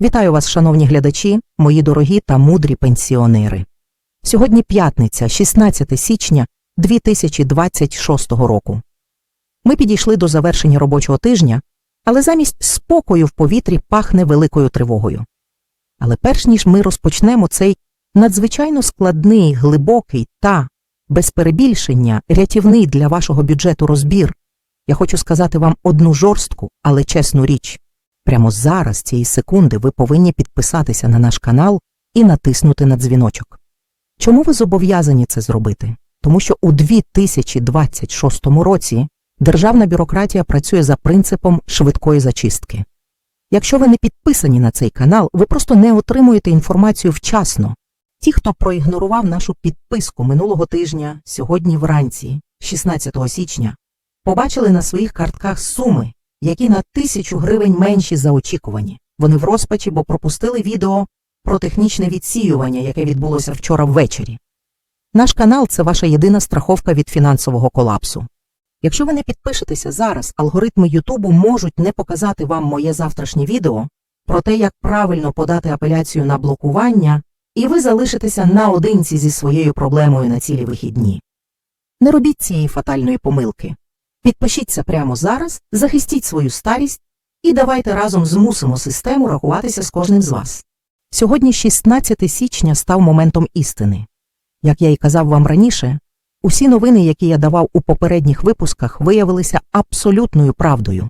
Вітаю вас, шановні глядачі, мої дорогі та мудрі пенсіонери. Сьогодні п'ятниця, 16 січня 2026 року. Ми підійшли до завершення робочого тижня, але замість спокою в повітрі пахне великою тривогою. Але перш ніж ми розпочнемо цей надзвичайно складний, глибокий та, без перебільшення, рятівний для вашого бюджету розбір, я хочу сказати вам одну жорстку, але чесну річ. Прямо зараз, цієї секунди, ви повинні підписатися на наш канал і натиснути на дзвіночок. Чому ви зобов'язані це зробити? Тому що у 2026 році державна бюрократія працює за принципом швидкої зачистки. Якщо ви не підписані на цей канал, ви просто не отримуєте інформацію вчасно. Ті, хто проігнорував нашу підписку минулого тижня, сьогодні вранці, 16 січня, побачили на своїх картках суми, які на тисячу гривень менші за очікувані. Вони в розпачі, бо пропустили відео про технічне відсіювання, яке відбулося вчора ввечері. Наш канал це ваша єдина страховка від фінансового колапсу. Якщо ви не підпишетеся зараз, алгоритми Ютубу можуть не показати вам моє завтрашнє відео про те, як правильно подати апеляцію на блокування, і ви залишитеся наодинці зі своєю проблемою на цілі вихідні. Не робіть цієї фатальної помилки. Підпишіться прямо зараз, захистіть свою старість і давайте разом змусимо систему рахуватися з кожним з вас. Сьогодні 16 січня став моментом істини. Як я і казав вам раніше, усі новини, які я давав у попередніх випусках, виявилися абсолютною правдою.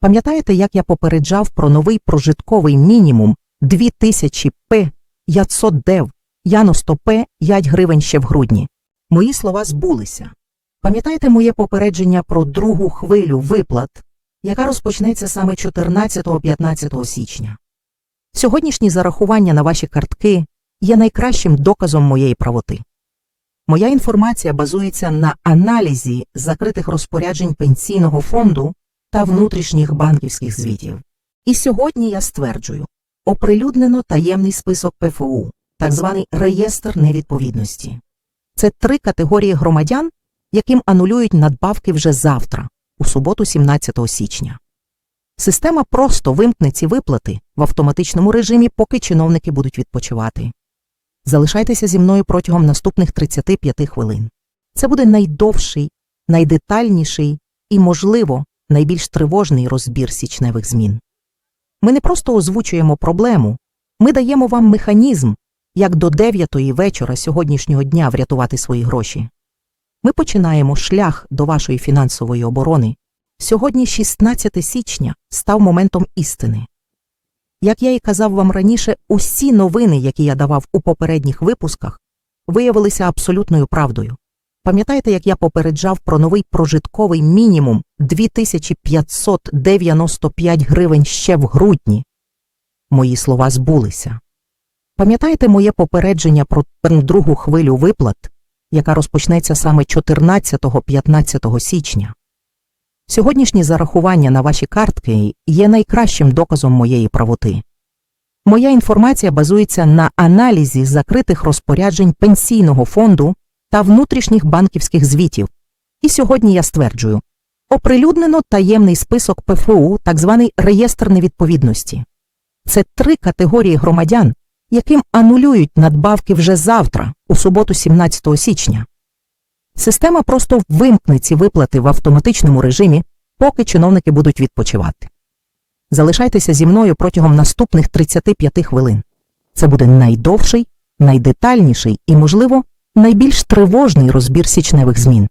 Пам'ятаєте, як я попереджав про новий прожитковий мінімум 2000 П, 500 дев, Яно 100 П, 5 гривень ще в грудні? Мої слова збулися. Пам'ятаєте моє попередження про другу хвилю виплат, яка розпочнеться саме 14-15 січня? Сьогоднішні зарахування на ваші картки є найкращим доказом моєї правоти. Моя інформація базується на аналізі закритих розпоряджень пенсійного фонду та внутрішніх банківських звітів. І сьогодні я стверджую, оприлюднено таємний список ПФУ, так званий реєстр невідповідності. Це три категорії громадян, яким анулюють надбавки вже завтра, у суботу, 17 січня. Система просто вимкне ці виплати в автоматичному режимі, поки чиновники будуть відпочивати. Залишайтеся зі мною протягом наступних 35 хвилин. Це буде найдовший, найдетальніший і, можливо, найбільш тривожний розбір січневих змін. Ми не просто озвучуємо проблему, ми даємо вам механізм, як до 9 вечора сьогоднішнього дня врятувати свої гроші. Ми починаємо шлях до вашої фінансової оборони. Сьогодні, 16 січня, став моментом істини. Як я і казав вам раніше, усі новини, які я давав у попередніх випусках, виявилися абсолютною правдою. Пам'ятаєте, як я попереджав про новий прожитковий мінімум 2595 гривень ще в грудні? Мої слова збулися. Пам'ятаєте моє попередження про другу хвилю виплат, яка розпочнеться саме 14-15 січня? Сьогоднішні зарахування на ваші картки є найкращим доказом моєї правоти. Моя інформація базується на аналізі закритих розпоряджень пенсійного фонду та внутрішніх банківських звітів. І сьогодні я стверджую, оприлюднено таємний список ПФУ, так званий реєстр невідповідності. Це три категорії громадян, яким анулюють надбавки вже завтра, у суботу, 17 січня. Система просто вимкне ці виплати в автоматичному режимі, поки чиновники будуть відпочивати. Залишайтеся зі мною протягом наступних 35 хвилин. Це буде найдовший, найдетальніший і, можливо, найбільш тривожний розбір січневих змін.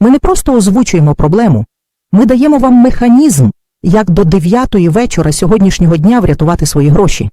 Ми не просто озвучуємо проблему, ми даємо вам механізм, як до 9 вечора сьогоднішнього дня врятувати свої гроші.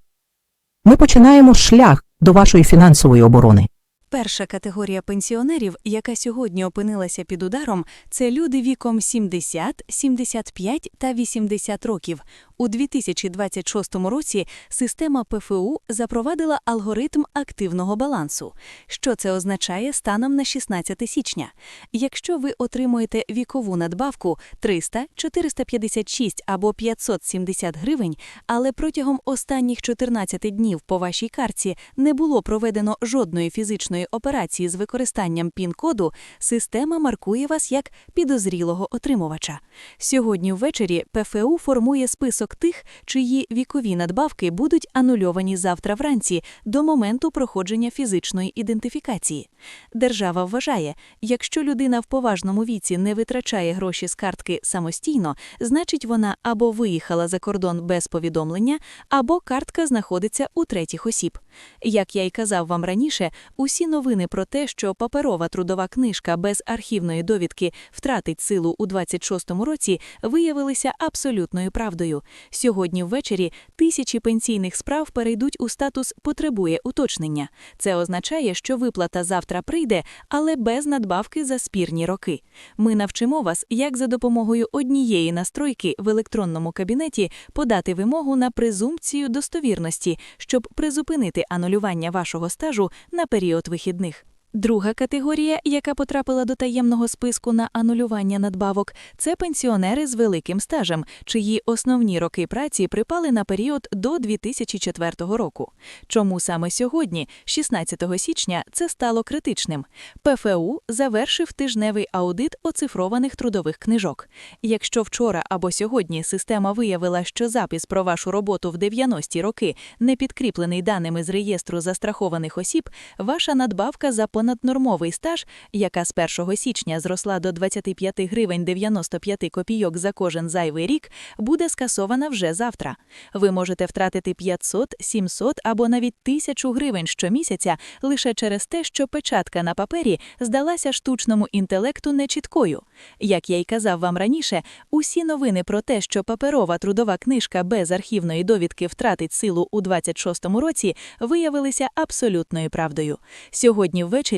Ми починаємо шлях до вашої фінансової оборони. Перша категорія пенсіонерів, яка сьогодні опинилася під ударом, це люди віком 70, 75 та 80 років. У 2026 році система ПФУ запровадила алгоритм активного балансу. Що це означає станом на 16 січня? Якщо ви отримуєте вікову надбавку 300, 456 або 570 гривень, але протягом останніх 14 днів по вашій карці не було проведено жодної фізичної кожної операції з використанням пін-коду система маркує вас як підозрілого отримувача. Сьогодні ввечері ПФУ формує список тих, чиї вікові надбавки будуть анульовані завтра вранці до моменту проходження фізичної ідентифікації. Держава вважає, якщо людина в поважному віці не витрачає гроші з картки самостійно, значить вона або виїхала за кордон без повідомлення, або картка знаходиться у третіх осіб. Як я й казав вам раніше, усі новини про те, що паперова трудова книжка без архівної довідки втратить силу у 26-му році, виявилися абсолютною правдою. Сьогодні ввечері тисячі пенсійних справ перейдуть у статус потребує уточнення. Це означає, що виплата завтра прийде, але без надбавки за спірні роки. Ми навчимо вас, як за допомогою однієї настройки в електронному кабінеті подати вимогу на презумпцію достовірності, щоб призупинити анулювання вашого стажу на період вихідних вихідних. Друга категорія, яка потрапила до таємного списку на анулювання надбавок, це пенсіонери з великим стажем, чиї основні роки праці припали на період до 2004 року. Чому саме сьогодні, 16 січня, це стало критичним? ПФУ завершив тижневий аудит оцифрованих трудових книжок. Якщо вчора або сьогодні система виявила, що запис про вашу роботу в 90-ті роки не підкріплений даними з реєстру застрахованих осіб, ваша надбавка за понаднормовий стаж, яка з 1 січня зросла до 25 гривень 95 копійок за кожен зайвий рік, буде скасована вже завтра. Ви можете втратити 500, 700 або навіть 1000 гривень щомісяця лише через те, що печатка на папері здалася штучному інтелекту нечіткою. Як я й казав вам раніше, усі новини про те, що паперова трудова книжка без архівної довідки втратить силу у 26-му році, виявилися абсолютною правдою. Сьогодні ввечері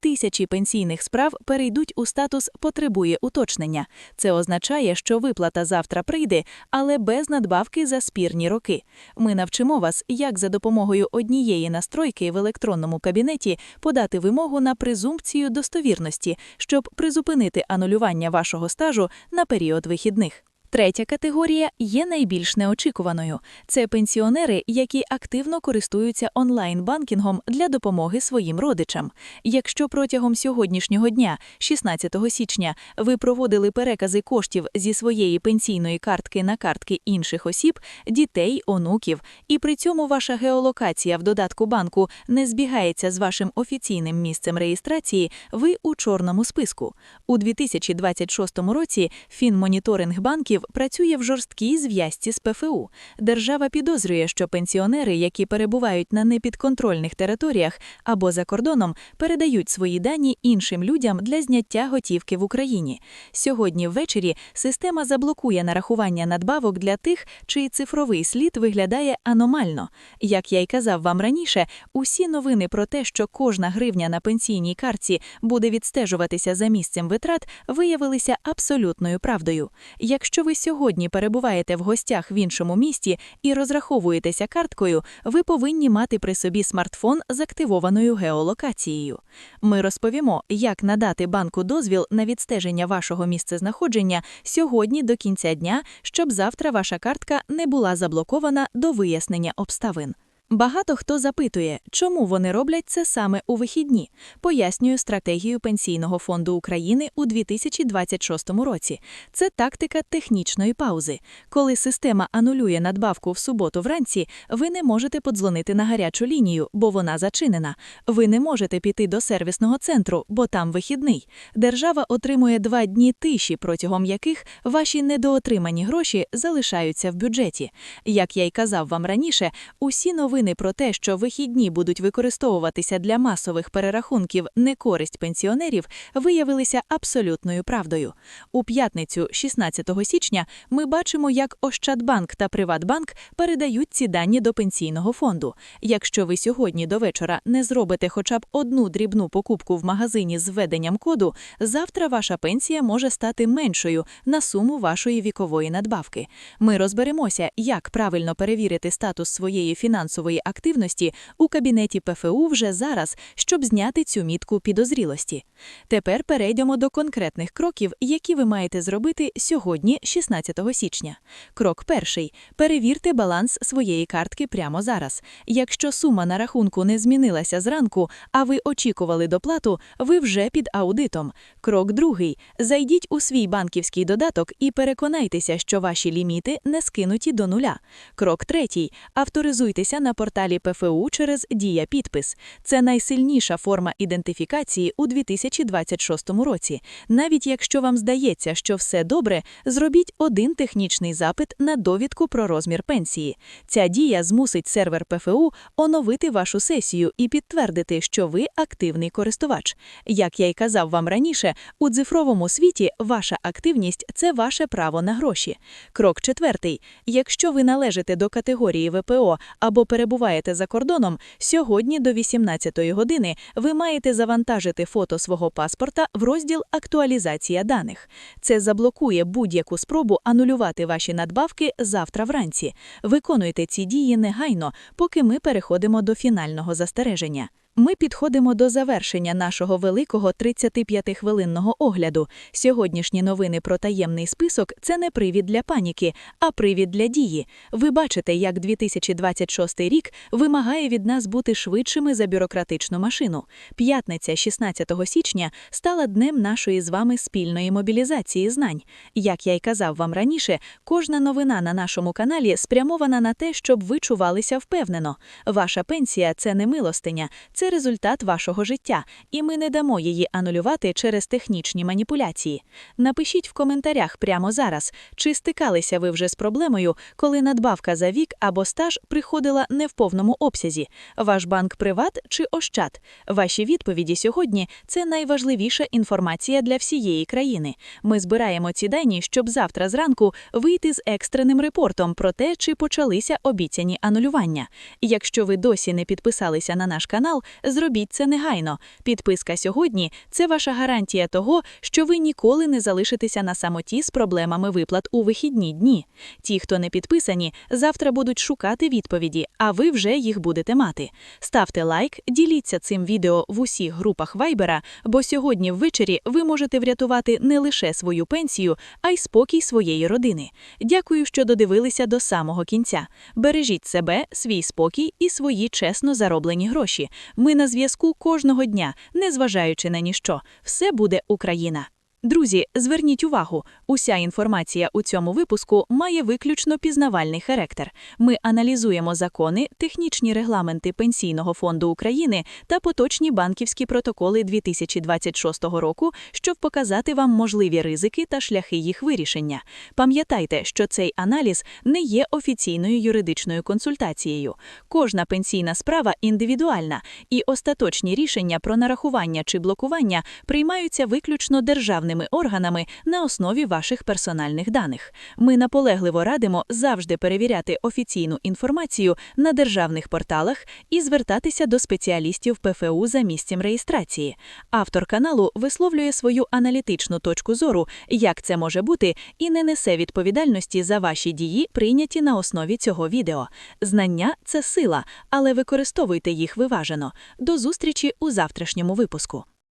тисячі пенсійних справ перейдуть у статус потребує уточнення. Це означає, що виплата завтра прийде, але без надбавки за спірні роки. Ми навчимо вас, як за допомогою однієї настройки в електронному кабінеті подати вимогу на презумпцію достовірності, щоб призупинити анулювання вашого стажу на період вихідних. Третя категорія є найбільш неочікуваною. Це пенсіонери, які активно користуються онлайн-банкінгом для допомоги своїм родичам. Якщо протягом сьогоднішнього дня, 16 січня, ви проводили перекази коштів зі своєї пенсійної картки на картки інших осіб, дітей, онуків, і при цьому ваша геолокація в додатку банку не збігається з вашим офіційним місцем реєстрації, ви у чорному списку. У 2026 році Фінмоніторинг банків працює в жорсткій зв'язці з ПФУ. Держава підозрює, що пенсіонери, які перебувають на непідконтрольних територіях або за кордоном, передають свої дані іншим людям для зняття готівки в Україні. Сьогодні ввечері система заблокує нарахування надбавок для тих, чий цифровий слід виглядає аномально. Як я й казав вам раніше, усі новини про те, що кожна гривня на пенсійній картці буде відстежуватися за місцем витрат, виявилися абсолютною правдою. Якщо ви сьогодні перебуваєте в гостях в іншому місті і розраховуєтеся карткою, ви повинні мати при собі смартфон з активованою геолокацією. Ми розповімо, як надати банку дозвіл на відстеження вашого місцезнаходження сьогодні до кінця дня, щоб завтра ваша картка не була заблокована до вияснення обставин. Багато хто запитує, чому вони роблять це саме у вихідні. Пояснюю стратегію Пенсійного фонду України у 2026 році. Це тактика технічної паузи. Коли система анулює надбавку в суботу вранці, ви не можете подзвонити на гарячу лінію, бо вона зачинена. Ви не можете піти до сервісного центру, бо там вихідний. Держава отримує два дні тиші, протягом яких ваші недоотримані гроші залишаються в бюджеті. Як я й казав вам раніше, усі новини Новини про те, що вихідні будуть використовуватися для масових перерахунків не користь пенсіонерів, виявилися абсолютною правдою. У п'ятницю, 16 січня, ми бачимо, як Ощадбанк та Приватбанк передають ці дані до пенсійного фонду. Якщо ви сьогодні до вечора не зробите хоча б одну дрібну покупку в магазині з введенням коду, завтра ваша пенсія може стати меншою на суму вашої вікової надбавки. Ми розберемося, як правильно перевірити статус своєї фінансової ринкової активності у кабінеті ПФУ вже зараз, щоб зняти цю мітку підозрілості. Тепер перейдемо до конкретних кроків, які ви маєте зробити сьогодні, 16 січня. Крок перший. Перевірте баланс своєї картки прямо зараз. Якщо сума на рахунку не змінилася зранку, а ви очікували доплату, ви вже під аудитом. Крок другий. Зайдіть у свій банківський додаток і переконайтеся, що ваші ліміти не скинуті до нуля. Крок третій. Авторизуйтеся на порталі ПФУ через Дія підпис. Це найсильніша форма ідентифікації у 2026 році. Навіть якщо вам здається, що все добре, зробіть один технічний запит на довідку про розмір пенсії. Ця дія змусить сервер ПФУ оновити вашу сесію і підтвердити, що ви активний користувач. Як я й казав вам раніше, у цифровому світі ваша активність це ваше право на гроші. Крок четвертий. Якщо ви належите до категорії ВПО або перебуваєте за кордоном, сьогодні до 18 години ви маєте завантажити фото свого паспорта в розділ Актуалізація даних. Це заблокує будь-яку спробу анулювати ваші надбавки завтра вранці. Виконуйте ці дії негайно, поки ми переходимо до фінального застереження. Ми підходимо до завершення нашого великого 35-хвилинного огляду. Сьогоднішні новини про таємний список це не привід для паніки, а привід для дії. Ви бачите, як 2026 рік вимагає від нас бути швидшими за бюрократичну машину. П'ятниця, 16 січня, стала днем нашої з вами спільної мобілізації знань. Як я й казав вам раніше, кожна новина на нашому каналі спрямована на те, щоб ви чувалися впевнено. Ваша пенсія це не милостиня, це результат вашого життя, і ми не дамо її анулювати через технічні маніпуляції. Напишіть в коментарях прямо зараз, чи стикалися ви вже з проблемою, коли надбавка за вік або стаж приходила не в повному обсязі. Ваш банк Приват чи Ощад? Ваші відповіді сьогодні це найважливіша інформація для всієї країни. Ми збираємо ці дані, щоб завтра зранку вийти з екстреним репортом про те, чи почалися обіцяні анулювання. Якщо ви досі не підписалися на наш канал, зробіть це негайно. Підписка сьогодні це ваша гарантія того, що ви ніколи не залишитеся на самоті з проблемами виплат у вихідні дні. Ті, хто не підписані, завтра будуть шукати відповіді, а ви вже їх будете мати. Ставте лайк, діліться цим відео в усіх групах Вайбера, бо сьогодні ввечері ви можете врятувати не лише свою пенсію, а й спокій своєї родини. Дякую, що додивилися до самого кінця. Бережіть себе, свій спокій і свої чесно зароблені гроші. Ми на зв'язку кожного дня, незважаючи на ніщо. Все буде Україна. Друзі, зверніть увагу, уся інформація у цьому випуску має виключно пізнавальний характер. Ми аналізуємо закони, технічні регламенти Пенсійного фонду України та поточні банківські протоколи 2026 року, щоб показати вам можливі ризики та шляхи їх вирішення. Пам'ятайте, що цей аналіз не є офіційною юридичною консультацією. Кожна пенсійна справа індивідуальна, і остаточні рішення про нарахування чи блокування приймаються виключно державними органами на основі ваших персональних даних. Ми наполегливо радимо завжди перевіряти офіційну інформацію на державних порталах і звертатися до спеціалістів ПФУ за місцем реєстрації. Автор каналу висловлює свою аналітичну точку зору, як це може бути, і не несе відповідальності за ваші дії, прийняті на основі цього відео. Знання це сила, але використовуйте їх виважено. До зустрічі у завтрашньому випуску.